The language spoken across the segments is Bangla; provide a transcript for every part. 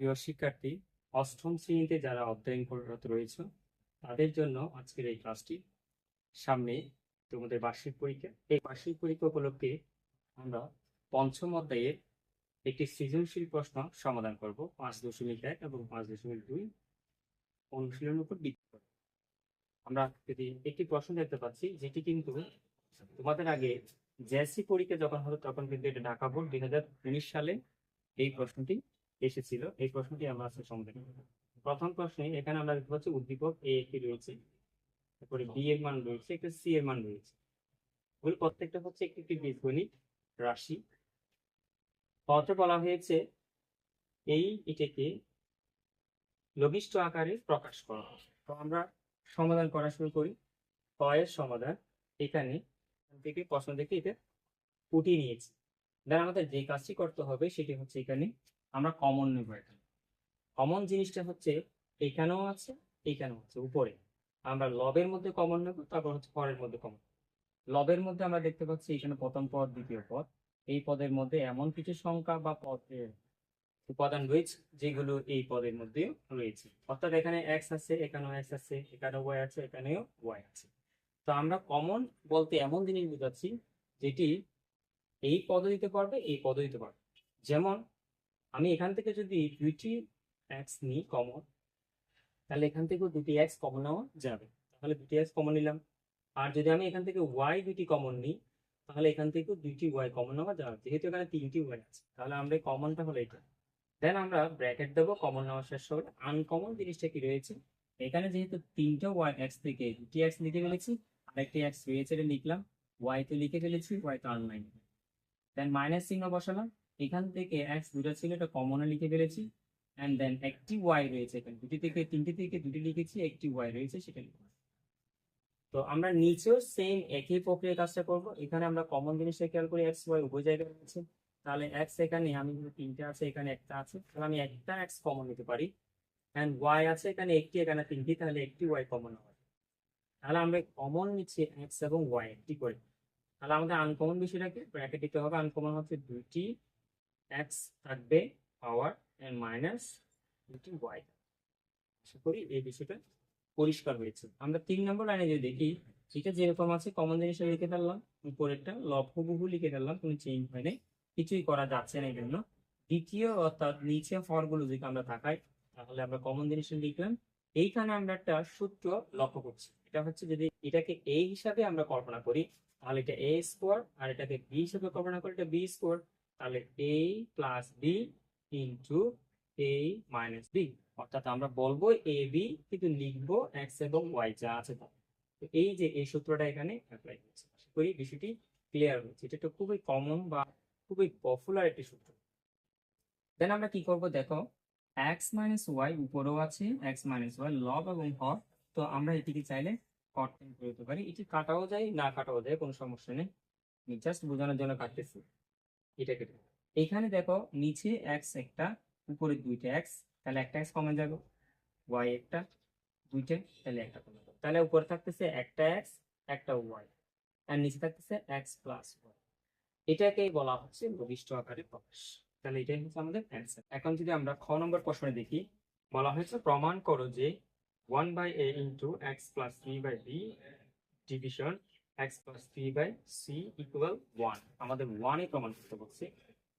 প্রিয় শিক্ষার্থী, অষ্টম শ্রেণীতে যারা অধ্যয়ন করত রয়েছে, তাদের জন্য আজকের এই ক্লাসটি। সামনে তোমাদের বার্ষিক পরীক্ষা। এই বার্ষিক পরীক্ষা উপলক্ষে আমরা পঞ্চম অধ্যায়ের একটি সৃজনশীল প্রশ্ন সমাধান করব। পাঁচ দশমিক এক এবং পাঁচ দশমিক দুই অনুশীলনের উপর ভিত্তি করে। আমরা যদি একটি প্রশ্ন দেখতে পাচ্ছি, যেটি কিন্তু তোমাদের আগে জেএসসি পরীক্ষা যখন হতো, তখন কিন্তু এটা ঢাকা বোর্ড দুই হাজার উনিশ সালে এই প্রশ্নটি এসেছিল, এই প্রশ্নটি আমরা আজকে সমাধান করব। প্রথম প্রশ্নে এখানে আমরা দেখতে পাচ্ছি উদ্দীপক এ একটি রয়েছে, তারপরে বি এর মান রয়েছে, একটা সি এর মান রয়েছে। ওগুলো প্রত্যেকটা হচ্ছে একটি একটি বীজগণিত রাশি। পত্রে বলা হয়েছে এই এটাকে লঘিষ্ঠ আকারে প্রকাশ করা। তো আমরা সমাধান করা শুরু করি। ক এর সমাধান এখানে থেকে প্রশ্ন দেখে এটা উঠিয়ে নিয়েছি। দেন আমাদের যে কাজটি করতে হবে সেটি হচ্ছে এখানে আমরা কমন নেব এখানে কমন জিনিসটা হচ্ছে এখানেও আছে এখানেও আছে, উপরে। আমরা লবের মধ্যে কমন নেব, তারপর হচ্ছে হরের মধ্যে কমন লবের মধ্যে আমরা দেখতে পাচ্ছি এখানে প্রথম পদ, দ্বিতীয় পদ। এই পদের মধ্যে এমন কিছু সংখ্যা বা পদের উপাদান রয়েছে, যেগুলো এই পদের মধ্যে রয়েছে। অর্থাৎ এখানে এক্স আছে, এখানেও এক্স আছে, এখানেও ওয়াই আছে, এখানেও ওয়াই আছে। তো আমরা কমন বলতে এমন জিনিস বোঝাচ্ছি, যেটি এই পদ দিতে পারবে, এই পদ দিতে পারবে। যেমন আমি এখান থেকে যদি দুইটি এক্স নিই কমন তাহলে এখান থেকেও দুটি এক্স কমন নেওয়া যাবে। তাহলে দুটি এক্স কমন নিলাম। আর যদি আমি এখান থেকে ওয়াই দুটি কমন নিই, তাহলে এখান থেকেও দুইটি ওয়াই কমন নেওয়া যাবে। যেহেতু এখানে তিনটি ওয়াই আছে, তাহলে আমরা কমনটা হলো এটা। দেন আমরা ব্র্যাকেট দেবো কমন নেওয়া শেষ হলে আনকমন জিনিসটা কি রয়েছে? এখানে যেহেতু তিনটা ওয়াই এক্স থেকে দুটি এক্স লিখে ফেলেছি আরেকটি এক্স রয়েছে লিখলাম ওয়াই তো লিখে ফেলেছি ওয়াই তো আনলাইন দেন মাইনাস চিহ্ন বসালাম। এখান থেকে এক্স দুটা ছিল এটা কমনে লিখে ফেলেছি অ্যান্ড দেন একটি ওয়াই রয়েছে এখানে। দুটি থেকে, তিনটি থেকে দুটি লিখেছি, একটি ওয়াই রয়েছে, সেটা তো আমরা নিচেও সেম একই প্রক্রিয়ার কাজটা করব। এখানে আমরা কমন জিনিসটা খেয়াল করি এক্স ওয়াই উভয় জায়গায় রয়েছে। তাহলে এক্স এখানে, আমি তিনটে আছে, এখানে একটা আছে, তাহলে আমি একটা এক্স কমন নিতে পারি। অ্যান্ড ওয়াই আছে, এখানে একটি, এখানে তিনটি, তাহলে একটি ওয়াই কমন হবে। তাহলে আমরা কমন নিচ্ছি এক্স এবং ওয়াই একটি করে। তাহলে আমাদের আনকমন বিষয়টাকে ব্র্যাকেট দিতে হবে। আনকমন হচ্ছে দুইটি এক্স থাকবে পাওয়ার এন্ড মাইনাস দুটি ওয়াই আশা করি এই বিষয়টা পরিষ্কার হয়েছে। আমরা তিন নম্বর লাইনে যদি দেখি, এটা যেরকম আছে কমন জিনিসটা লিখে ফেললাম, উপরেরটা লব হুবহু লিখে ফেললাম, কোনো চেঞ্জ হয় নাই কিছুই করা যাচ্ছে না এই জন্য দ্বিতীয় অর্থাৎ নিচে ফরগুলো যদি আমরা তাকাই, তাহলে আমরা কমন জিনিসটা লিখলাম, এইখানে আমরা একটা সূত্র লক্ষ্য করছি। এটা হচ্ছে যদি এটাকে এ হিসাবে আমরা কল্পনা করি, তাহলে এটা এ স্কোয়ার আর এটাকে বি হিসাবে কল্পনা করি, এটা বি স্কোয়ার তাহলে A plus B into A minus B অর্থাৎ আমরা বলব এ বি কিন্তু লিখব এক্স এবং ওয়াই যা আছে তা। এই যে এই সূত্রটা এখানে অ্যাপ্লাই করছে আশা করি বিষয়টি ক্লিয়ার হচ্ছে এটা একটা খুবই কমন বা খুবই পপুলার একটি সূত্র। দেন আমরা কি করব দেখো? এক্স মাইনাস ওয়াই উপরেও আছে এক্স মাইনাস ওয়াই লব এবং হর তো আমরা এটিকে চাইলে কর্তন করে দিতে পারি। এটি কাটাও যায়, না কাটাও যায়, কোনো সমস্যা নেই। জাস্ট বোঝানোর জন্য কাটতেছি। এটা কেটে এখানে দেখো নিচে এক্স একটা, উপরে দুইটা এক্স তাহলে একটা এক্স কমে যাবে। ওয়াই একটা, দুইটা, তাহলে একটা কমে যাবে। তাহলে উপরে থাকতেছে একটা এক্স একটা ওয়াই আর নিচে থাকতেছে এক্স প্লাস ওয়াই এটাকেই বলা হচ্ছে লঘিষ্ঠ আকারে প্রকাশ। তাহলে এটাই হচ্ছে আমাদের অ্যান্সার এখন যদি আমরা খ নম্বর প্রশ্নে দেখি, বলা হয়েছে প্রমাণ করো যে one by A into X plus three by B division X plus three by C equal one আমাদের ওয়ানই প্রমাণ করতে বলছে।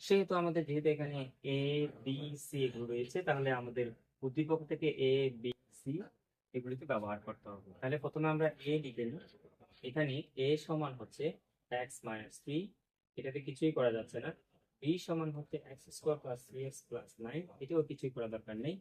সেহেতু আমাদের যেহেতু এখানে এ বি সি এগুলো রয়েছে, তাহলে আমাদের উদ্দীপক থেকে এ বি সি এগুলিকে ব্যবহার করতে হবে। তাহলে প্রথমে আমরা এ লিখে এখানে এ সমান হচ্ছে এক্স মাইনাস থ্রি এটাতে কিছুই করা যাচ্ছে না। বি সমান হচ্ছে X square plus three X plus nine এটাও কিছুই করা দরকার নেই।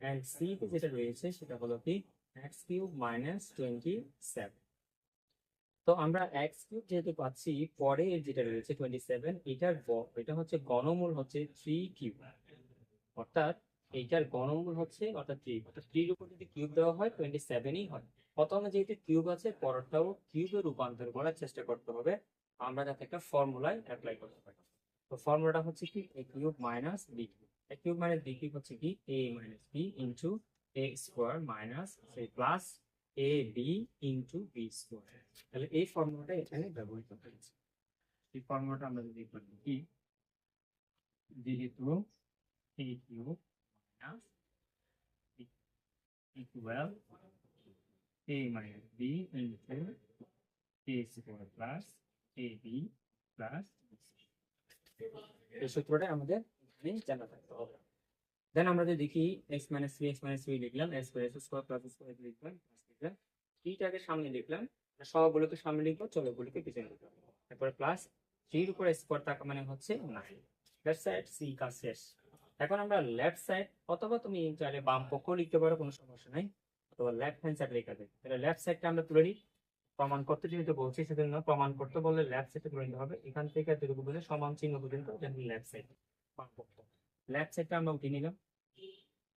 অ্যান্ড সি যেটা রয়েছে, সেটা হলো কি X cube minus twenty seven তো আমরা এক্স কিউব যেহেতু পাচ্ছি, পরে যেটা রয়েছে টোয়েন্টি সেভেন এটার এটা হচ্ছে গণমূল হচ্ছে থ্রি কিউব অর্থাৎ এইটার গণমূল হচ্ছে, অর্থাৎ থ্রি অর্থাৎ থ্রির উপর যদি কিউব দেওয়া হয় টোয়েন্টি সেভেনই হয়। প্রথমে যেহেতু কিউব আছে পরটাও কিউবে রূপান্তর করার চেষ্টা করতে হবে। আমরা যাতে একটা ফর্মুলায় অ্যাপ্লাই করতে পারি। তো ফর্মুলাটা হচ্ছে কি? A cube minus B cube A cube minus B cube হচ্ছে কি? A minus B into A square minus plus A B into B square তাহলে এই ফর্মুলাটা এখানে ব্যবহৃত হয়েছে। এই ফর্মুলাটা আমরা যদি করি কি যেহেতু A cube equal a minus b into a square plus ab plus এই সূত্রটা আমাদের এখানে জানা থাকতে হবে। দেন আমরা যদি দেখি x minus 3 x minus 3 লিখলাম s square s square plus square লিখলাম লিখলাম টিটাকে সামনে লিখলাম সবগুলোকে সামনে লিখব চলগুলোকে পিছনে লিখব তারপরে প্লাস থ্রির উপরে স্কোয়ার থাকা মানে হচ্ছে নাইন লেফট সাইড সি কাজ শেষ। এখন আমরা লেফট সাইড অথবা তুমি চাইলে বাম পক্ষ লিখতে পারো, কোনো সমস্যা নাই। অথবা লেফট হ্যান্ড সাইড লেখা যায়। তাহলে লেফট সাইডটা আমরা তুলে নিই। প্রমাণ করতে যেহেতু বলছি, সেজন্য প্রমাণ করতে বললে লেফট সাইডে তুলে নিতে হবে। এখান থেকে যেটুকু বলে সমান চিহ্ন পর্যন্ত যেন লেফট সাইড বাম পক্ষ। লেফট সাইডটা আমরা উঠিয়ে নিলাম।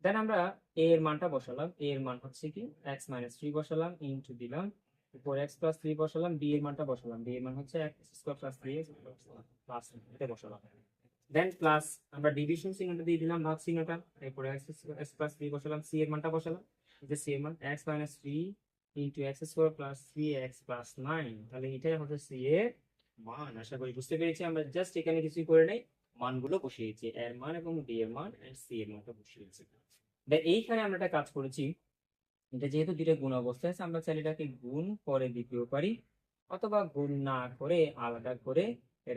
দেন আমরা a এর মানটা বসালাম। A এর মান হচ্ছে কি? X মাইনাস থ্রি বসালাম ইন্টু দিলাম। উপর x প্লাস থ্রি বসালাম, b এর মানটা বসালাম। B এর মান হচ্ছে x square plus three X plus এটা বসালাম। দেন প্লাস আমরা ডিভিশন চিহ্নটা দিয়ে দিলাম, ভাগ চিহ্নটা। এরপরে x x প্লাস থ্রি বসালাম, c এর মানটা বসালাম। যে c এর মান, x minus three into X square plus three X plus nine তাহলে এটাই হচ্ছে c এর মান। আশা করি বুঝতে পেরেছি। আমরা জাস্ট এখানে কিছুই করে নাই। মানগুলো বসিয়েছি। এর মান এবং ডি এর মান এন্ড সি এর মানটা বসিয়েছি। এইখানে আমরা একটা কাজ করেছি। এটা যেহেতু দুইটা গুণ অবস্থায় আছে আমরা চাইলে এটাকে গুণ করে দিতেও পারি, অথবা গুণ না করে আলাদা করে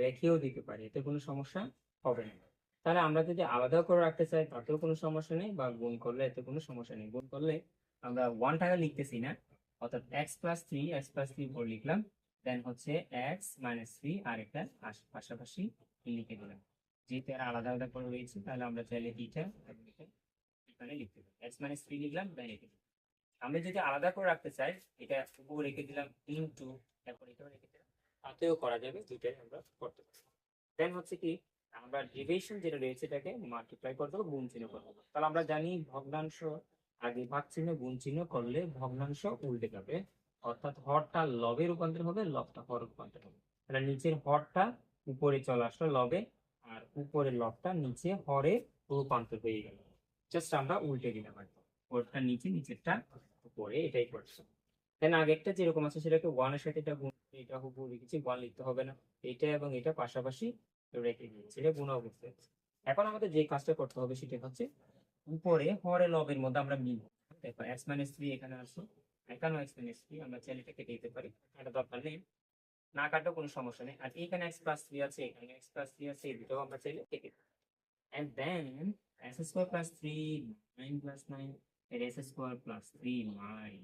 রেখেও দিতে পারি। এতে কোনো সমস্যা হবে না। তাহলে আমরা যদি আলাদা করে রাখতে চাই, তাতেও কোনো সমস্যা নেই, বা গুণ করলে এতে কোনো সমস্যা নেই। গুণ করলে আমরা ওয়ান টাকা লিখতেছি না, অর্থাৎ X plus three X plus three four লিখলাম দেন হচ্ছে এক্স মাইনাস থ্রি আর একটা পাশাপাশি লিখে দিলাম। যেহেতু আলাদা আলাদা করে রয়েছে, তাহলে আমরা চাইলে এটা এখানে লিখতে পারি এক্স মাইনাস থ্রি লিখলাম দেন এটা আমরা যদি আলাদা করে রাখতে চাই, এটা উপর রেখে দিলাম ইনটু তারপর এটাও রেখে দিলাম। তাতেও করা যাবে, দুইটাই আমরা করতে পারি দেন হচ্ছে কি, আমরা ডিভিশন যেটা রয়েছে এটাকে মাল্টিপ্লাই করতে হবে গুণ চিহ্ন করতে হবে তাহলে আমরা জানি ভগ্নাংশ আগে ভাগ চিহ্ন, গুণ চিহ্ন করলে ভগ্নাংশ উল্টে যাবে। অর্থাৎ হরটা লবে রূপান্তর হবে, লবটা হর রূপান্তর হবে। তাহলে নিচের হরটা উপরে চলে আসলো লবে, আর উপরের লবটা নিচে হরে রূপান্তর হয়ে গেল। জাস্ট আমরা উল্টে দিলাম আর। ওরটা নিচে, নিচেরটা উপরে এটাই করছে। দেন আগেরটা যেরকম আছে সেটাকে ওয়ানের সাথে এটা গুণ, এটা হুবহু রেখেছি ওয়ান লিখতে হবে না। এটা এবং এটা পাশাপাশি রেখে দিয়েছি, এটা গুণ অবস্থায় এখন আমাদের যে কাজটা করতে হবে সেটা হচ্ছে উপরে হরে লবের মধ্যে আমরা মিল দেখো এক্স মাইনাস থ্রি এখানে আসো এখানেও এক্স মাইনাস থ্রি আমরা চাইলে এটা কেটে দিতে পারি এটা দরকার নেই। না কাটলেও কোনো সমস্যা নেই। আর এখানে এক্স প্লাস থ্রি আছে, এখানে এক্স প্লাস থ্রি আছে, এই দুটোও আমরা চাইলে কেটে দিই। And then s square plus 3 9 plus 9 এর s square plus 3 9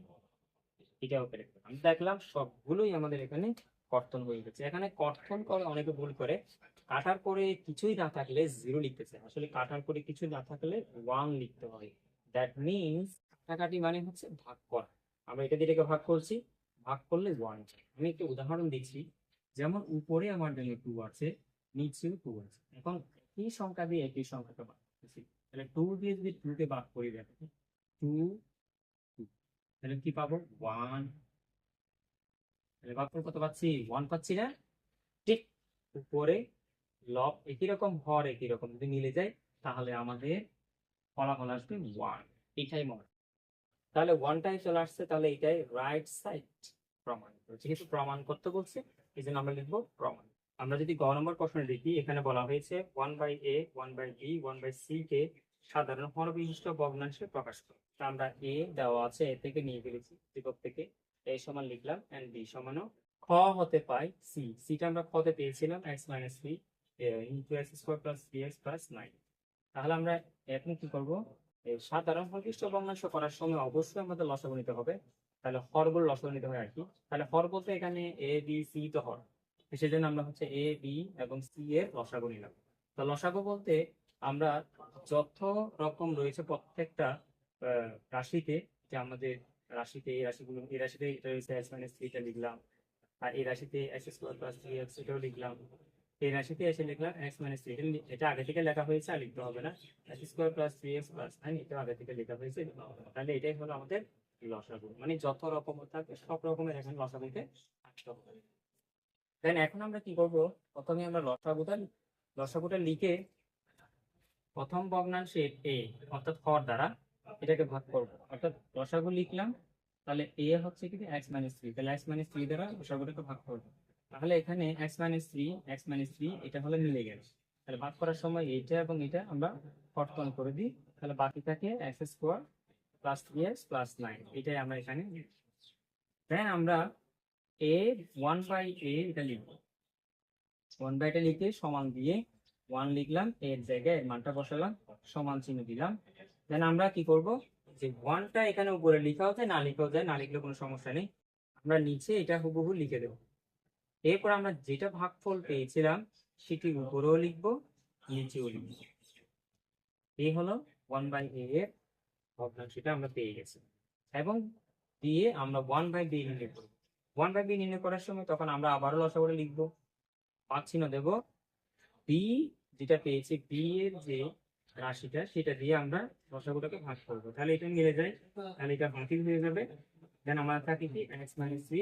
এটাও করে আমি দেখলাম সবগুলোই আমাদের এখানে কর্তন হয়ে গেছে। এখানে কর্তন করে অনেকে ভুল করে। কাটার পরে কিছুই না থাকলে জিরো লিখতেছে। আসলে কাটার পরে কিছু না থাকলে ওয়ান লিখতে হয়। দ্যাট মিনস কাটাকাটি মানে হচ্ছে ভাগ করা। আমরা এটা দিয়ে ভাগ করছি। ভাগ করলে ওয়ান আমি একটা উদাহরণ দিচ্ছি। যেমন উপরে আমার জন্য টু আছে, নিচেও টু আছে। এখন একই সংখ্যা দিয়ে একই সংখ্যাটা ভাগ তাহলে টু দিয়ে যদি টু কে ভাগ করি দেখো টু তাহলে কি পাবো? ওয়ান তাহলে ভাগ করে কত পাচ্ছি? ওয়ান পাচ্ছি না? ঠিক, উপরে লব একই রকম হর একই রকম, যদি মিলে যায়, তাহলে আমাদের ফলাফল আসবে ওয়ান এটাই মনে তাহলে ওয়ানটাই চলে আসছে, তাহলে এটাই রাইট সাইড প্রমাণ। যেহেতু প্রমাণ করতে বলছে, এই জন্য আমরা লিখব প্রমাণ। আমরা যদি গ নম্বর প্রশ্নে দেখি এখানে বলা হয়েছে one by A one by B one by C কে সাধারণ হরবিশিষ্ট ভগ্নাংশে প্রকাশ করে। আমরা এ দেওয়া আছে এ থেকে নিয়ে ফেলেছি বিভব থেকে। এ সমান লিখলাম এন্ড বি সমানও। খ হতে পাই সি সিটা আমরা খতে পেয়েছিলাম X minus three into X square plus three X plus nine তাহলে আমরা এখন কি করব? সাধারণ হরবিশিষ্ট ভগ্নাংশ করার সময় অবশ্যই আমাদের লসাগু নিতে হবে। তাহলে হরগুলো লসাগু নিতে হয় আর কি। তাহলে হর বলতে এখানে এ বি সি তো হর। সেই জন্য আমরা হচ্ছে এ বি এবং সি এর লসাগু নিলাম। তো লসাগু বলতে আমরা যত রকম রয়েছে প্রত্যেকটা রাশিতে, যে আমাদের রাশিতে, এই রাশিগুলো, এই রাশিতে রয়েছে এক্স মাইনাস থ্রিটা লিখলাম, আর এই রাশিতে X square plus three X এটাও লিখলাম, এই রাশিতে এসে লিখলাম এক্স মাইনাস থ্রি এটা আগে থেকে লেখা হয়েছে আর লিখতে হবে না। X square plus three X plus nine এটা আগে থেকে লেখা হয়েছে তাহলে এটাই হলো আমাদের লসাগু। মানে যত রকম থাকে সব রকমের এখানে লসাগুতে থাকতে হবে। দেন এখন আমরা কি করব? প্রথমে আমরা লসাগুটা লসাগুটা লিখে প্রথম ভগ্নাংশের এ অর্থাৎ হর দ্বারা এটাকে ভাগ করব। অর্থাৎ লসাগু লিখলাম, তাহলে এ হচ্ছে কি? এক্স মাইনাস থ্রি তাহলে এক্স মাইনাস থ্রি দ্বারা লসাগুটাকে ভাগ করব। তাহলে এখানে X minus three X minus three এটা হলে মিলে গেল। তাহলে ভাগ করার সময় এইটা এবং এটা আমরা কর্তন করে দিই। তাহলে বাকি থাকে X square plus three X plus nine এটাই আমরা এখানে দেন আমরা এ ওয়ান বাই এ এটা লিখব। ওয়ান বাই এটা লিখে সমান দিয়ে ওয়ান লিখলাম এর জায়গায় এর মানটা বসালাম, সমান চিহ্ন দিলাম। দেন আমরা কি করব? যে ওয়ানটা এখানে উপরে লেখাও যায়, না লেখাও যায়, না লিখলে কোনো সমস্যা নেই। আমরা নিচে এটা হুবহু লিখে দেবো। এরপর আমরা যেটা ভাগফল পেয়েছিলাম সেটি উপরেও লিখব, নিচেও লিখব। এই হলো ওয়ান বাই এ এর ভগ্নাংশটা আমরা পেয়ে গেছি। এবং দিয়ে আমরা ওয়ান বাই বি করব ওয়ান বাই বি নির্ণয় করার সময় তখন আমরা আবারও লসাগুলো লিখব। পাঁচ চিহ্ন দেব বি যেটা পেয়েছি বি এর যে রাশিটা, সেটা দিয়ে আমরা লসাগুটাকে ভাগ করব। তাহলে এটা মিলে যায়, তাহলে এটা বাতিল হয়ে যাবে। দেন আমরা থাকি কি? এক্স মাইনাস থ্রি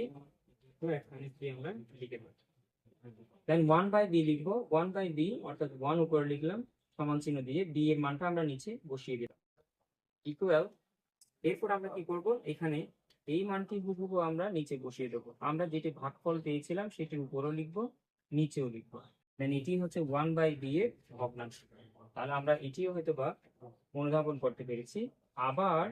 তো এক্স মাইনাস থ্রি আমরা লিখে দেবো। দেন ওয়ান বাই বি লিখব। ওয়ান বাই বি অর্থাৎ ওয়ান উপরে লিখলাম, সমান চিহ্ন দিয়ে বি এর মানটা আমরা নিচে বসিয়ে দিলাম। ইকুয়াল এরপর আমরা কি করব? এখানে এই মানটি হুবহু আমরা নিচে বসিয়ে দেবো। আমরা যেটি ভাগফল পেয়েছিলাম, সেটির উপরও লিখব, নিচেও লিখব। দেন এটি হচ্ছে ওয়ান বাই বি এর ভগ্নাংশ। তাহলে আমরা এটিও হয়তো বা অনুধাবন করতে পেরেছি। আবার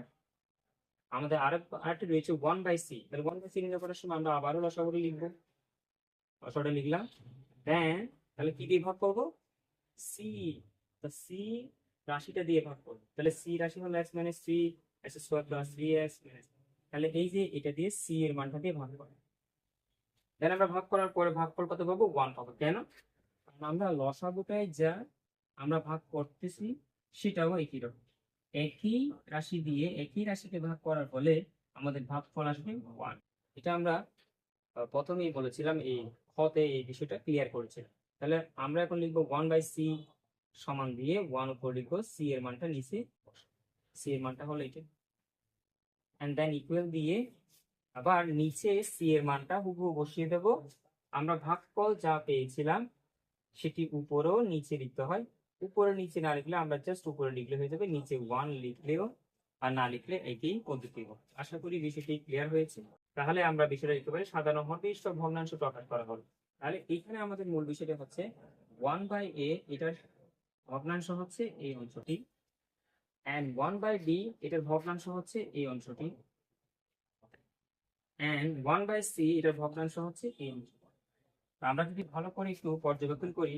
আমাদের আরেক আরেকটি রয়েছে ওয়ান বাই সি তাহলে ওয়ান বাই সি নির্ণয় করার সময় আমরা আবারও লসাগুলো লিখব। লসাটা লিখলাম। দেন তাহলে কি দিয়ে ভাগ করব? সি সি রাশিটা দিয়ে ভাগ করব। তাহলে সি রাশি হলো X minus three X square plus three X তাহলে এই যে এটা দিয়ে সি এর মানটা দিয়ে ভাগ করে। দেন আমরা ভাগ করার পরে ভাগফল কত পাবো? ওয়ান পাবো। কেন? কারণ আমরা লসাগুটায় যা আমরা ভাগ করতেছি, সেটাও একই রকম। একই রাশি দিয়ে, একই রাশিকে ভাগ করার ফলে আমাদের ভাগফল আসবে ওয়ান এটা আমরা প্রথমেই বলেছিলাম এই খতে এই বিষয়টা ক্লিয়ার করেছিলাম তাহলে আমরা এখন লিখব ওয়ান বাই সি সমান দিয়ে ওয়ান উপর লিখব সি এর মানটা নিচে সি এর মানটা হলো এটা অ্যান্ড দেন ইকুয়াল দিয়ে আবার নিচে সি এর মানটা হুবহু বসিয়ে দেব। আমরা ভাগফল যা পেয়েছিলাম, সেটি উপরেও নিচে লিখতে হয়। উপরে নিচে না লিখলে আমরা জাস্ট উপরে লিখলে হয়ে যাবে। নিচে ওয়ান লিখলেও আর না লিখলে একই পদ্ধতি। আশা করি বিষয়টি ক্লিয়ার হয়েছে। তাহলে আমরা বিষয়টা লিখতে পারি সাধারণ হরবিষ্ট ভগ্নাংশ প্রকাশ করা হলো। তাহলে এখানে আমাদের মূল বিষয়টা হচ্ছে ওয়ান বাই এ এটার ভগ্নাংশ হচ্ছে এই অংশটি। অ্যান্ড ওয়ান বাই বি এটার ভগ্নাংশ হচ্ছে এই অংশটি। অ্যান্ড ওয়ান বাই সি এটার ভগ্নাংশ হচ্ছে এই অংশটি। তো আমরা যদি ভালো করে একটু পর্যবেক্ষণ করি,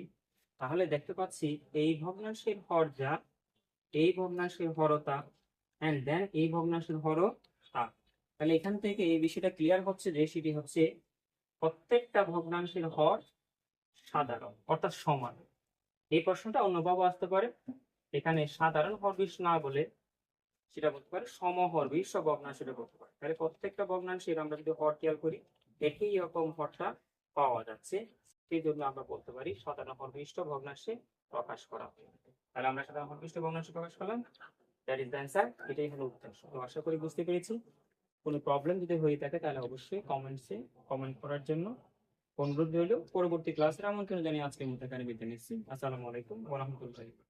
তাহলে দেখতে পাচ্ছি এই ভগ্নাংশের হর যা এই ভগ্নাংশের হরতা অ্যান্ড দেন এই ভগ্নাংশের হরও তা তাহলে এখান থেকে এই বিষয়টা ক্লিয়ার হচ্ছে যে সেটি হচ্ছে প্রত্যেকটা ভগ্নাংশের হর সাধারণ, অর্থাৎ সমান। এই প্রশ্নটা অন্যভাবে আসতে পারে। এখানে সাধারণ হরবিশ না বলে সেটা বলতে পারে সমহরবিশ ভগ্নাংশ সেটা বলতে পারে। তাহলে প্রত্যেকটা ভগ্নাংশের আমরা যদি হর খেয়াল করি, একই রকম হরটা পাওয়া যাচ্ছে। সেই জন্য আমরা বলতে পারি সাধারণ হরবিষ্ট ভগ্নাংশে প্রকাশ করা তাহলে আমরা সাধারণ হরবিষ্ট ভগ্নাংশে প্রকাশ করলাম। দ্যাট ইজ দ্য অ্যান্সার এটাই হলো উত্তর। তো আশা করি বুঝতে পেরেছি। কোনো প্রবলেম যদি হয়ে থাকে তাহলে অবশ্যই কমেন্টসে কমেন্ট করার জন্য অনুরোধ রইল। পরবর্তী ক্লাসের আমন্ত্রণ জানিয়ে আজকের মতো এখানে বিদায় নিচ্ছি। আসসালামু আলাইকুম ওরহমতুল্লাহ